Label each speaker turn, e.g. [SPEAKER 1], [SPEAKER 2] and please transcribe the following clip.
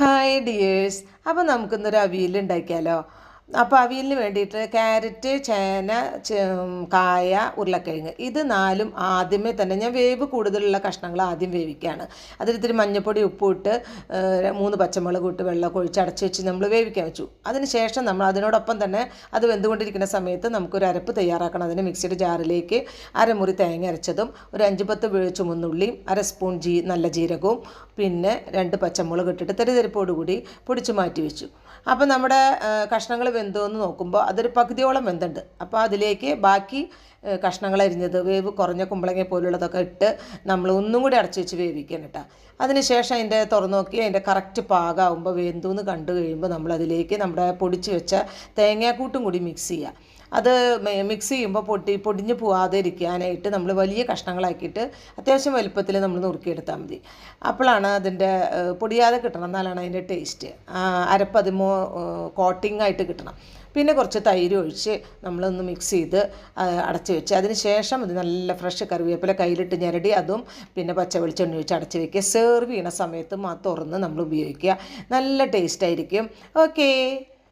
[SPEAKER 1] Hi dears അപ്പോൾ നമുക്കിന്നൊരു അവിയൽ ഉണ്ടാക്കിയാലോ? അപ്പോൾ അവിയലിന് വേണ്ടിയിട്ട് ക്യാരറ്റ് ചേന കായ ഉരുളക്കിഴങ്ങ്. ഇത് നാലും ആദ്യമേ തന്നെ ഞാൻ വേവ് കൂടുതലുള്ള കഷ്ണങ്ങൾ ആദ്യം വേവിക്കുകയാണ്. അതിലിത്തിരി മഞ്ഞൾപ്പൊടി ഉപ്പിട്ട് മൂന്ന് പച്ചമുളക് ഇട്ട് വെള്ളമൊക്കെ ഒഴിച്ച് അടച്ച് വെച്ച് നമ്മൾ വേവിക്കാൻ വെച്ചു. അതിന് ശേഷം നമ്മൾ അതിനോടൊപ്പം തന്നെ അത് വെന്തുകൊണ്ടിരിക്കുന്ന സമയത്ത് നമുക്കൊരു അരപ്പ് തയ്യാറാക്കണം. അതിന് മിക്സിയുടെ ജാറിലേക്ക് അരമുറി തേങ്ങ അരച്ചതും ഒരു അഞ്ച് പത്ത് ചുമന്നുള്ളിയും അര സ്പൂൺ ജീ നല്ല ജീരകവും പിന്നെ രണ്ട് പച്ചമുളക് ഇട്ടിട്ട് തെരുതെരുപ്പോട് കൂടി പൊടിച്ച് മാറ്റി വെച്ചു. അപ്പോൾ നമ്മുടെ കഷ്ണങ്ങൾ വെന്തോ എന്ന് നോക്കുമ്പോൾ അതൊരു പകുതിയോളം വെന്തുണ്ട്. അപ്പോൾ അതിലേക്ക് ബാക്കി കഷ്ണങ്ങൾ അരിഞ്ഞത് വേവ് കുറഞ്ഞ കുമ്പളങ്ങ പോലുള്ളതൊക്കെ ഇട്ട് നമ്മൾ ഒന്നും കൂടി അടച്ചു വെച്ച് വേവിക്കണം കേട്ടോ അതിനുശേഷം അതിന്റെ തുറന്നു നോക്കി അതിന്റെ കറക്റ്റ് പാകമാകുമ്പോൾ വെന്തു എന്ന് കണ്ടു കഴിയുമ്പോൾ നമ്മളതിലേക്ക് നമ്മുടെ പൊടിച്ച് വെച്ച തേങ്ങാക്കൂട്ടും കൂടി മിക്സ് ചെയ്യുക അത് മിക്സ് ചെയ്യുമ്പോൾ പൊട്ടി പൊടിഞ്ഞ് പോവാതെ ഇരിക്കാനായിട്ട് നമ്മൾ വലിയ കഷ്ണങ്ങളാക്കിയിട്ട് അത്യാവശ്യം വലുപ്പത്തിൽ നമ്മൾ നുറുക്കിയെടുത്താൽ മതി. അപ്പോഴാണ് അതിന്റെ പൊടിയാതെ കിട്ടണം. എന്നാലാണ് അതിന്റെ ടേസ്റ്റ്. അരപ്പതിമോ കോട്ടിംഗ് ആയിട്ട് കിട്ടണം. പിന്നെ കുറച്ച് തൈര് ഒഴിച്ച് നമ്മളൊന്ന് മിക്സ് ചെയ്ത് അടച്ച് വെച്ച്. അതിന് ശേഷം ഇത് നല്ല ഫ്രഷ് കറിവേപ്പില കയ്യിലിട്ട് ഞെരടി അതും പിന്നെ പച്ച വെളിച്ചെണ്ണ ഒഴിച്ച് അടച്ച് വെക്കുക. സെർവ് ചെയ്യണ സമയത്ത് തുറന്ന് നമ്മൾ ഉപയോഗിക്കുക. നല്ല ടേസ്റ്റ് ആയിരിക്കും. ഓക്കേ